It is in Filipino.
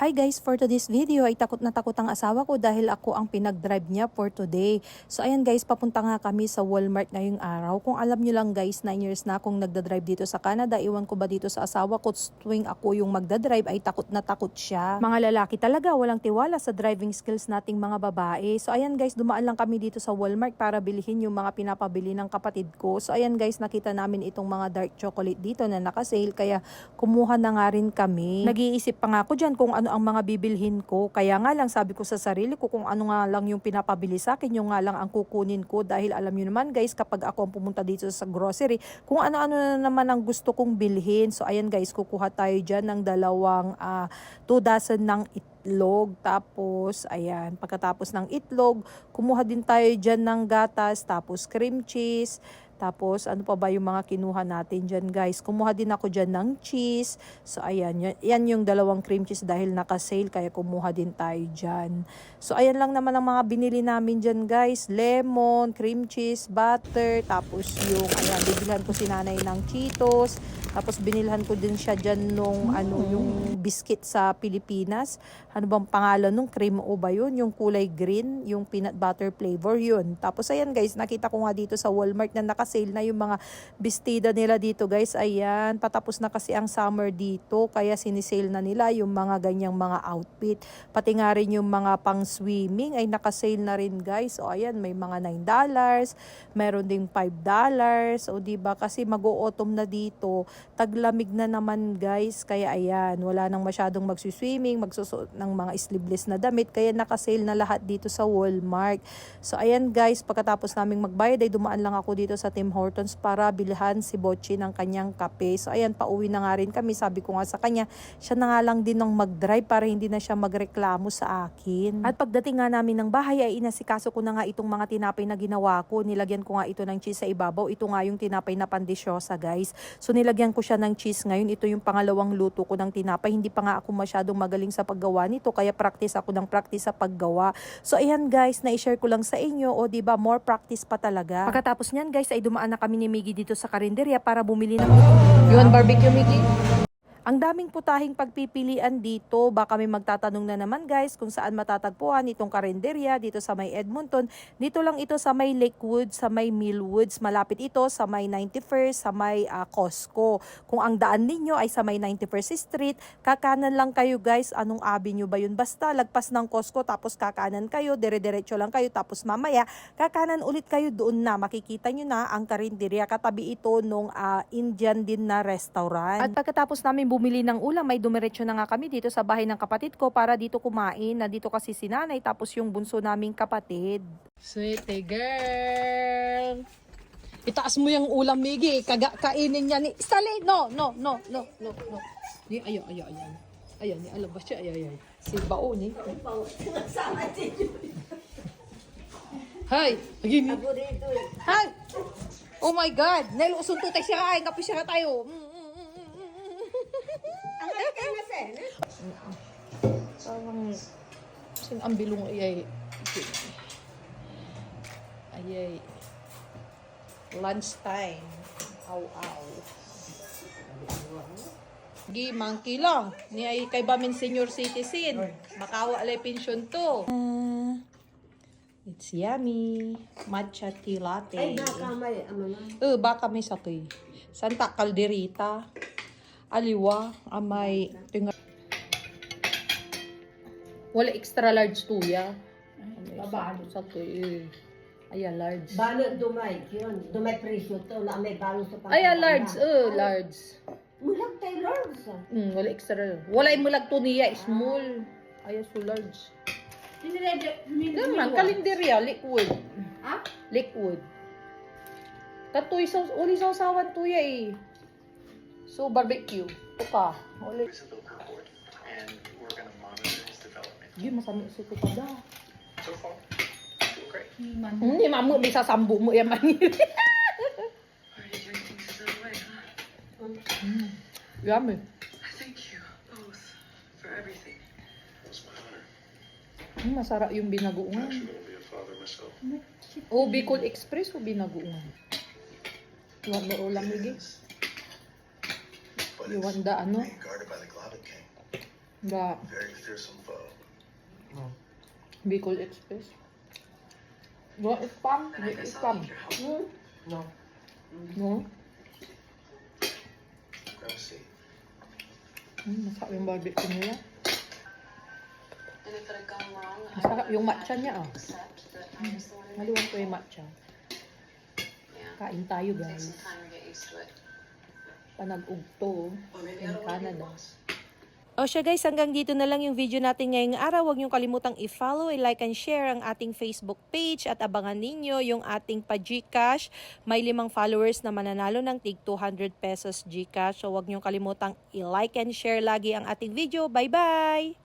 Hi guys, for today's video ay takot na takot ang asawa ko dahil ako ang pinag-drive niya for today. So ayan guys, papunta nga kami sa Walmart ngayong araw. Kung alam nyo lang guys, 9 years na akong nagda-drive dito sa Canada. Iwan ko ba dito sa asawa ko, tuwing ako yung magda-drive ay takot na takot siya. Mga lalaki talaga, walang tiwala sa driving skills nating mga babae. So ayan guys, dumaan lang kami dito sa Walmart para bilhin yung mga pinapabili ng kapatid ko. So ayan guys, nakita namin itong mga dark chocolate dito na naka-sale kaya kumuha na nga rin kami. Nag-iisip pa nga ako dyan kung ano ang mga bibilhin ko. Kaya nga lang sabi ko sa sarili ko kung ano nga lang yung pinapabili sa akin, yung nga lang ang kukunin ko. Dahil alam nyo naman guys, kapag ako ang pumunta dito sa grocery, kung ano-ano na naman ang gusto kong bilhin. So ayan guys, kukuha tayo dyan ng dalawang uh, 2 dozen ng itlog. Tapos, ayan, pagkatapos ng itlog, kumuha din tayo dyan ng gatas, tapos cream cheese, tapos, ano pa ba yung mga kinuha natin dyan, guys? Kumuha din ako dyan ng cheese. So, ayan. Yan, yung dalawang cream cheese dahil naka-sale, kaya kumuha din tayo dyan. So, ayan lang naman ang mga binili namin dyan, guys. Lemon, cream cheese, butter, tapos yung, ayan, bibilhan ko si nanay ng Cheetos. Tapos binilhan ko din siya dyan nung ano, yung biscuit sa Pilipinas. Ano bang pangalan nung cream o ba yun? Yung kulay green, yung peanut butter flavor yun. Tapos ayan guys, nakita ko nga dito sa Walmart na nakasale na yung mga bestida nila dito guys. Ayan, patapos na kasi ang summer dito. Kaya sinisale na nila yung mga ganyang mga outfit. Pati nga rin yung mga pang swimming ay nakasale na rin guys. O ayan, may mga $9, meron ding $5. O diba kasi mag-autumn na dito taglamig na naman guys. Kaya ayan, wala nang masyadong magsuswimming, magsusuot ng mga sleeveless na damit. Kaya nakasale na lahat dito sa Walmart. So ayan guys, pagkatapos naming magbayad ay dumaan lang ako dito sa Tim Hortons para bilhan si Bocci ng kanyang kape. So ayan, pauwi na nga rin kami. Sabi ko nga sa kanya, siya na nga lang din ng mag-drive para hindi na siya magreklamo sa akin. At pagdating nga namin ng bahay ay inasikaso ko na nga itong mga tinapay na ginawa ko. Nilagyan ko nga ito ng cheese sa ibabaw. Ito nga yung tinapay na pandesyosa guys. So nilagyan ko siya ng cheese ngayon. Ito yung pangalawang luto ko ng tinapay. Hindi pa nga ako masyadong magaling sa paggawa nito. Kaya practice ako ng practice sa paggawa. So ayan guys, na-share ko lang sa inyo. O di ba more practice pa talaga. Pagkatapos niyan guys ay dumaan na kami ni Miggy dito sa karinderya para bumili ng You want barbecue, Mickey? Ang daming putahing pagpipilian dito. Baka may magtatanong na naman guys kung saan matatagpuan itong karinderya dito sa may Edmonton. Dito lang ito sa may Lakewood, sa may Millwoods. Malapit ito sa may 91st, sa may uh, Costco. Kung ang daan ninyo ay sa may 91st Street, kakanan lang kayo guys. Anong avenue ba yun? Basta lagpas ng Costco tapos kakanan kayo, dire-diretso lang kayo. Tapos mamaya, kakanan ulit kayo doon na. Makikita nyo na ang karinderya. Katabi ito nung uh, Indian din na restaurant. At pagkatapos namin bumili ng ulam, may dumiretso na nga kami dito sa bahay ng kapatid ko para dito kumain. Na dito kasi si nanay tapos yung bunso naming kapatid. Sweetie girl. Itaas mo yung ulam, Miggy. Kaga kainin niya ni... Sali! No, no, no, no, no, no. Ni, ayo, ayo, ayo. Ayan, ni alabas siya, ayo, ayo. Si Bao ni. Hi! Again, ni. Hi! Oh my God! Usunto tayo siya kain. Kapis siya tayo. Mm, mm. Parang... Sin ang bilong ayay. Ayay. Lunchtime. Aw, aw. Gi, monkey lang. Ni ay kay bamin senior citizen. Makawa lay pension to. It's yummy. Matcha tea latte. Ay, baka may, ano na. Eh, baka may sakay. Santa Calderita. Aliwa. Amay. Tinga. Wala extra large tuya. Babalo sa tuya. Ayan, large. Balot dumay, yun. Dumay presyo to, na may balot sa pagkakala. Ayan, large. Eh, large. Mulag tayo, large. ah. Hmm, wala extra. Wala yung mulag to niya. Small. Ayan, so large. Naman, kalenderya. Liquid. Ha? Liquid. Katoy sa uli sa usawan tuya eh. So barbecue. Ito ka. Uli. is a local board, and we're going to monitor his development. Di masami sa ito kada. So far, great. Hindi mamu bisa sambu mo yan man. Why are you doing things this way, huh? Yummy. Thank you both for everything. Mm, masarap yung binagoongan. O Bicol Express o binagoongan. Mo ulam lagi. The ano? being guarded by the Glavin King. The Very fearsome foe. Bicol Express. Go spam. I'll spam. Hmm? No. No? Grab a seat. Hmm, masarap yung barbecue nila. Masarap yung matcha niya, ah. made Maluwang the ko yung matcha. Yeah. Kain tayo guys. Panag-ugto in Canada. O siya guys, hanggang dito na lang yung video natin ngayong araw. Huwag niyong kalimutang i-follow, i-like and share ang ating Facebook page at abangan ninyo yung ating pa-Gcash. May limang followers na mananalo ng tig 200 pesos Gcash. So huwag niyong kalimutang i-like and share lagi ang ating video. Bye-bye!